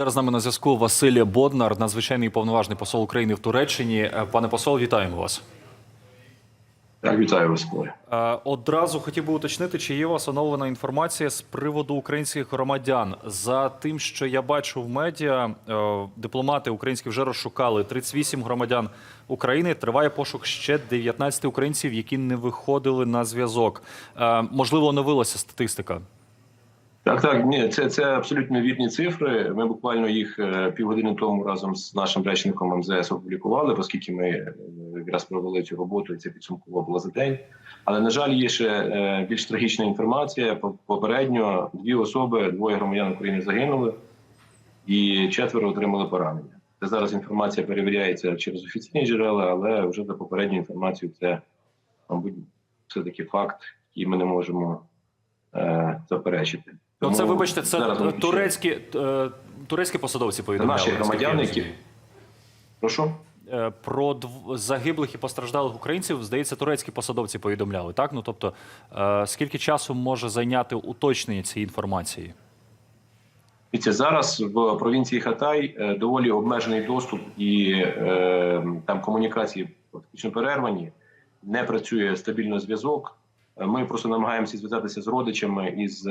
Зараз з нами на зв'язку Василь Боднар, надзвичайний повноважний посол України в Туреччині. Е, Пане посол, вітаємо вас. Так, вітаю вас. Е, Одразу хотів би уточнити, чи є у вас оновлена інформація з приводу українських громадян. За тим, що я бачу в медіа, е, дипломати українські вже розшукали 38 громадян України. Триває пошук ще 19 українців, які не виходили на зв'язок. Можливо, оновилася статистика. Так, так, ні, це, це абсолютно вірні цифри. Ми буквально їх е, півгодини тому разом з нашим речником МЗС опублікували, оскільки ми е, якраз провели цю роботу, і це підсумкова було за день. Але на жаль, є ще е, більш трагічна інформація. Попередньо дві особи, двоє громадян України загинули, і четверо отримали поранення. Це зараз інформація перевіряється через офіційні джерела, але вже за попередню інформацію це, мабуть, все таки факт, який ми не можемо е, заперечити. Ну, це вибачте, це зараз турецькі, е, турецькі посадовці повідомляли. наші громадяни, які- Прошу. Е, Про дв- загиблих і постраждалих українців, здається, турецькі посадовці повідомляли. Так, ну тобто, е, скільки часу може зайняти уточнення цієї інформації? Дивіться, зараз в провінції Хатай е, доволі обмежений доступ і е, там комунікації фактично перервані, не працює стабільно зв'язок. Ми просто намагаємося зв'язатися з родичами і з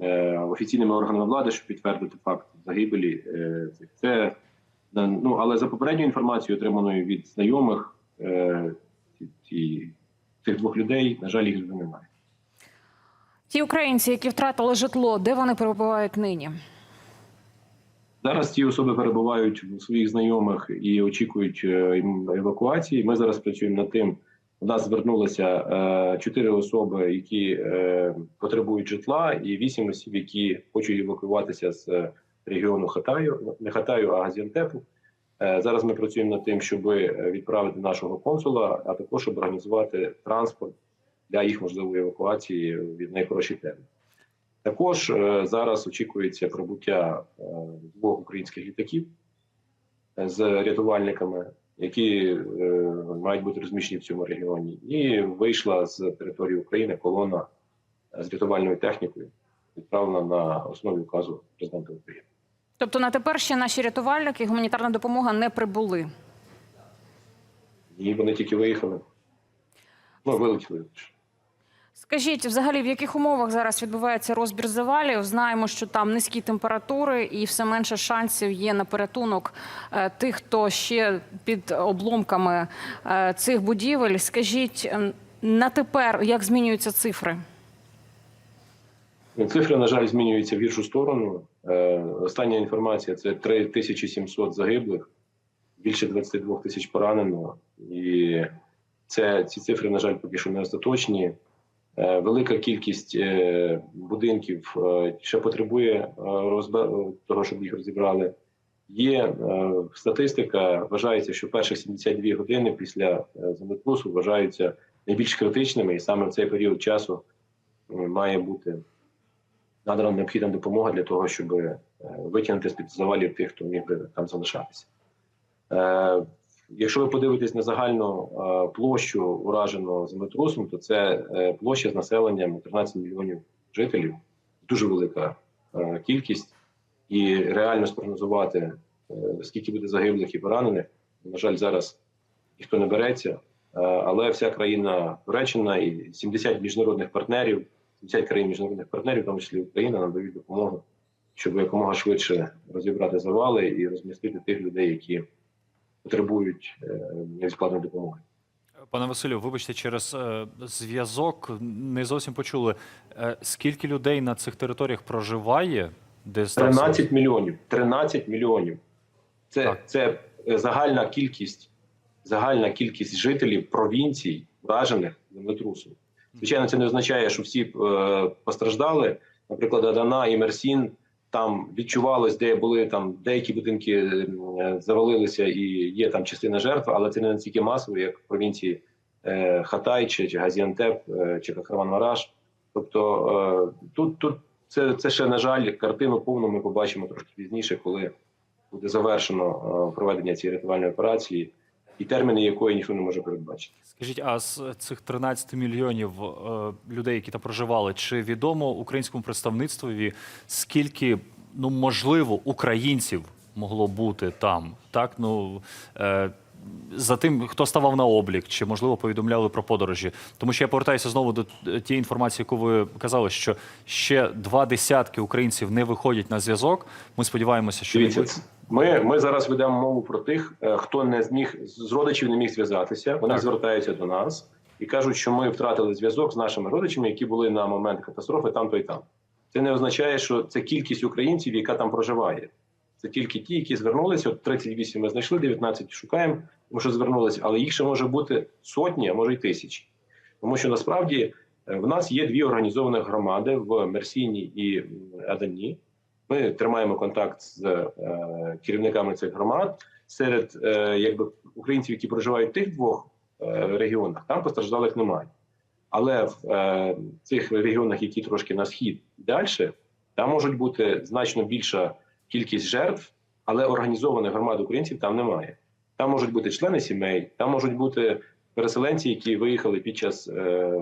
е, офіційними органами влади, щоб підтвердити факт загибелі. Е, цих. це е, ну але за попередньою інформацією, отриманою від знайомих цих двох людей, на жаль, їх вже немає. Ті українці, які втратили житло, де вони перебувають нині? Зараз ці особи перебувають у своїх знайомих і очікують ем- евакуації. Ми зараз працюємо над тим. У нас звернулося е, чотири особи, які е, потребують житла, і вісім осіб, які хочуть евакуюватися з е, регіону Хатаю, не Хатаю, а Газіантепу. Зараз ми працюємо над тим, щоб відправити нашого консула, а також організувати транспорт для їх можливої евакуації від найкоротший термін. Також зараз очікується прибуття двох українських літаків з рятувальниками, які е, мають бути розміщені в цьому регіоні, і вийшла з території України колона е, з рятувальною технікою, відправлена на основі указу президента України. Тобто на тепер ще наші рятувальники, гуманітарна допомога не прибули. Ні, вони тільки виїхали. Ну, вилетіли. Скажіть, взагалі, в яких умовах зараз відбувається розбір завалів? Знаємо, що там низькі температури і все менше шансів є на порятунок е, тих, хто ще під обломками е, цих будівель. Скажіть, на тепер як змінюються цифри? Ну, Цифри, на жаль, змінюються в гіршу сторону. Е, остання інформація це 3700 загиблих, більше 22 тисяч поранено. І це, ці цифри, на жаль, поки що не остаточні. Е, велика кількість е, будинків ще потребує е, того, щоб їх розібрали. Є статистика, вважається, що перші 72 години після землетрусу вважаються найбільш критичними, і саме в цей період часу має бути надана необхідна допомога для того, щоб витягнути з під завалів тих, хто міг би там залишатися. Якщо ви подивитесь на загальну е, площу ураженого землетрусом, то це е, площа з населенням 13 мільйонів жителів, дуже велика е, кількість, і реально спрогнозувати, скільки буде загиблих і поранених, на жаль, зараз ніхто не береться. Але вся країна Туреччина і 70 міжнародних партнерів 70 країн міжнародних партнерів, в тому числі Україна, надають допомогу, щоб якомога швидше розібрати завали і розмістити тих людей, які потребують е, невідкладної допомоги. Пане Василю, вибачте, через е, зв'язок не зовсім почули. Е, скільки людей на цих територіях проживає? Де стався- 13 мільйонів. 13 мільйонів. Це, Так. це загальна кількість, загальна кількість жителів провінцій, вражених землетрусом. Звичайно, це не означає, що всі е, постраждали. Наприклад, Адана і Мерсін там відчувалось, де були там деякі будинки е, завалилися, і є там частина жертв, але це не настільки масово, як в провінції е, Хатай чи, чи Газіантеп е, чи Кахраман-Мараш. Тобто е, тут, тут це, це ще на жаль, картину повну ми побачимо трошки пізніше, коли буде завершено е, проведення цієї рятувальної операції, і терміни якої ніхто не може передбачити. Скажіть, а з цих 13 мільйонів е, людей, які там проживали, чи відомо українському представництві, скільки ну можливо, українців могло бути там. Так, ну е, за тим, хто ставав на облік, чи можливо повідомляли про подорожі. Тому що я повертаюся знову до тієї інформації, яку ви казали, що ще два десятки українців не виходять на зв'язок. Ми сподіваємося, що Дивіться, ми, ми зараз ведемо мову про тих, е, хто не зміг з родичів не міг зв'язатися. Вони Так. звертаються до нас і кажуть, що ми втратили зв'язок з нашими родичами, які були на момент катастрофи там то і там. Це не означає, що це кількість українців, яка там проживає. Це тільки ті, які звернулися. От 38 ми знайшли, 19 шукаємо, тому що звернулися, але їх ще може бути сотні, а може й тисячі. Тому що насправді е, в нас є дві організовані громади в Мерсіні і Адані. Ми тримаємо контакт з е, керівниками цих громад. Серед е, якби українців, які проживають в тих двох е, регіонах, там постраждалих немає. Але в е, цих регіонах, які трошки на схід далі, там можуть бути значно більша кількість жертв, але організованих громад українців там немає. Там можуть бути члени сімей, там можуть бути переселенці, які виїхали під час е,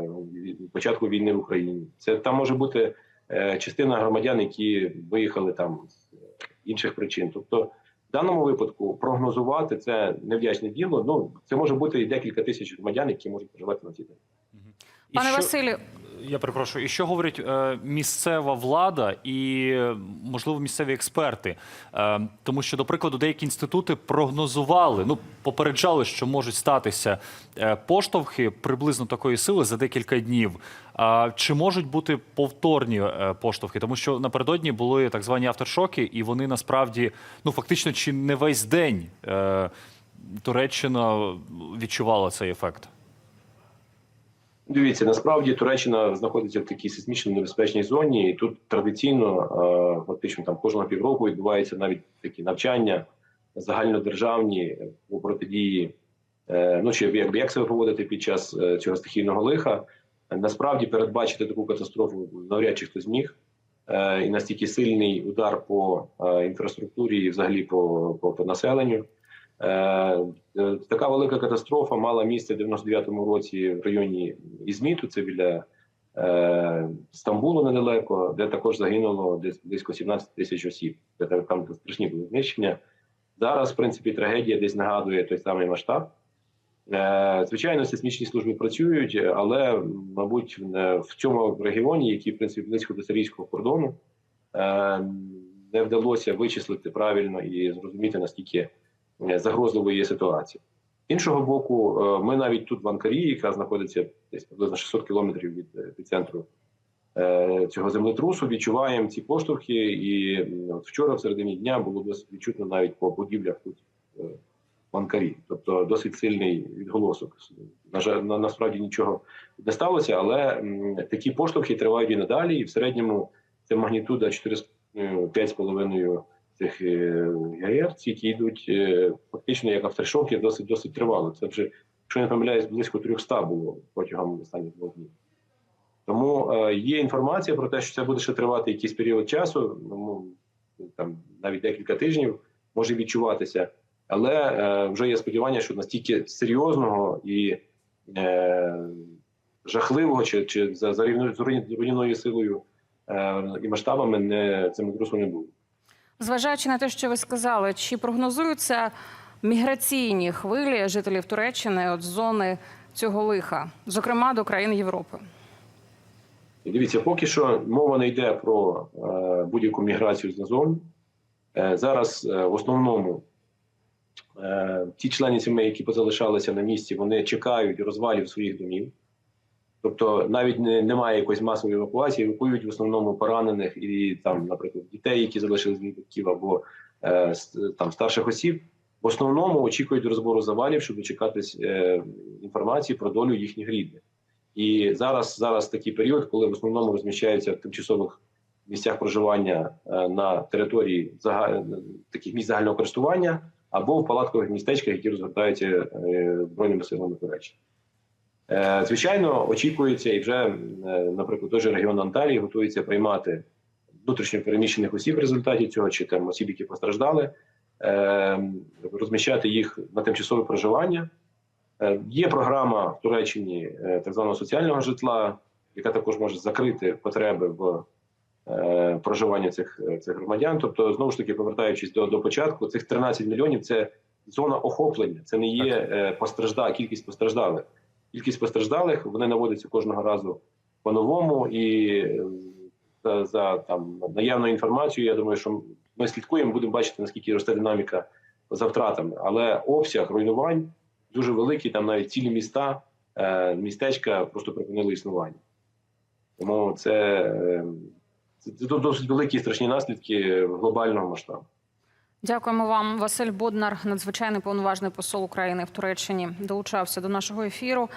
початку війни в Україні. Це там може бути частина громадян, які виїхали там з е, інших причин. Тобто, в даному випадку прогнозувати це невдячне діло. Ну це може бути і декілька тисяч громадян, які можуть проживати на цій території. Пане що- Василю, Я перепрошую, і що говорить е, місцева влада і можливо місцеві експерти? Е, тому що, до прикладу, деякі інститути прогнозували, ну попереджали, що можуть статися е, поштовхи приблизно такої сили за декілька днів. А чи можуть бути повторні е, поштовхи? Тому що напередодні були так звані авторшоки, і вони насправді ну фактично чи не весь день е, Туреччина відчувала цей ефект. Дивіться, насправді Туреччина знаходиться в такій сейсмічно небезпечній зоні, і тут традиційно е, фактично там кожного півроку відбуваються навіть такі навчання загальнодержавні по протидії. е, Ну чи якби як себе поводити під час е, цього стихійного лиха. Насправді передбачити таку катастрофу навряд чи хто зміг. І настільки сильний удар по інфраструктурі і взагалі по, по, по населенню. Е, е, Така велика катастрофа мала місце в 99-му році в районі Ізміту, це біля е, Стамбулу недалеко, де також загинуло десь близько 17 тисяч осіб. Там, страшні були знищення. Зараз, в принципі, трагедія десь нагадує той самий масштаб. Звичайно, сейсмічні служби працюють, але, мабуть, в- цьому регіоні, який в принципі близько до сирійського кордону, не вдалося вичислити правильно і зрозуміти наскільки е, загрозливою є ситуація. З іншого боку, е, ми навіть тут в Анкарі, яка знаходиться десь приблизно 600 кілометрів від, е, центру цього землетрусу, відчуваємо ці поштовхи. І от вчора, в середині дня, було досить відчутно навіть по будівлях тут в Анкарі. Тобто досить сильний відголосок. На жаль, на, насправді нічого не сталося, але такі поштовхи тривають і надалі, і в середньому це магнітуда 4-5,5 цих е, ГРЦ, які йдуть е, фактично як авторшоки, досить досить тривало. Це вже, якщо не помиляюсь, близько 300 було протягом останніх двох днів. Тому е, є інформація про те, що це буде ще тривати якийсь період часу, ну там навіть декілька тижнів може відчуватися, але вже є сподівання, що настільки серйозного і е, жахливого, чи, чи за, за рівною руйнівною силою е, і масштабами не землетрусу не було. Зважаючи на те, що ви сказали, чи прогнозуються міграційні хвилі жителів Туреччини от зони цього лиха, зокрема до країн Європи? Дивіться, поки що мова не йде про е, будь-яку міграцію з зон. Е, зараз е, в основному ті члени сімей, які позалишалися на місці, вони чекають розвалів своїх домів. Тобто навіть не, немає якоїсь масової евакуації, евакуюють в основному поранених і там, наприклад, дітей, які залишились від батьків, або е, там старших осіб. В основному очікують розбору завалів, щоб дочекатись е, інформації про долю їхніх рідних. І зараз зараз такий період, коли в основному розміщаються в тимчасових місцях проживання е, на території загаль... таких місць загального користування або в палаткових містечках, які розгортаються е, збройними силами Туреччини. Е, Звичайно, очікується, і вже, е, наприклад, той же регіон Анталії готується приймати внутрішньо переміщених осіб в результаті цього, чи там осіб, які постраждали, е, розміщати їх на тимчасове проживання. Є програма в Туреччині так званого соціального житла, яка також може закрити потреби в проживання цих, цих громадян. Тобто, знову ж таки, повертаючись до, до початку, цих 13 мільйонів це зона охоплення, це не є постражда, кількість постраждалих. Кількість постраждалих вони наводяться кожного разу по-новому і е, за, за там наявною інформацією, я думаю, що ми слідкуємо, будемо бачити, наскільки росте динаміка за втратами. Але обсяг руйнувань дуже великий, там навіть цілі міста, е, містечка просто припинили існування. Тому це, е, це, досить великі страшні наслідки глобального масштабу. Дякуємо вам, Василь Боднар, надзвичайний повноважний посол України в Туреччині, долучався до нашого ефіру.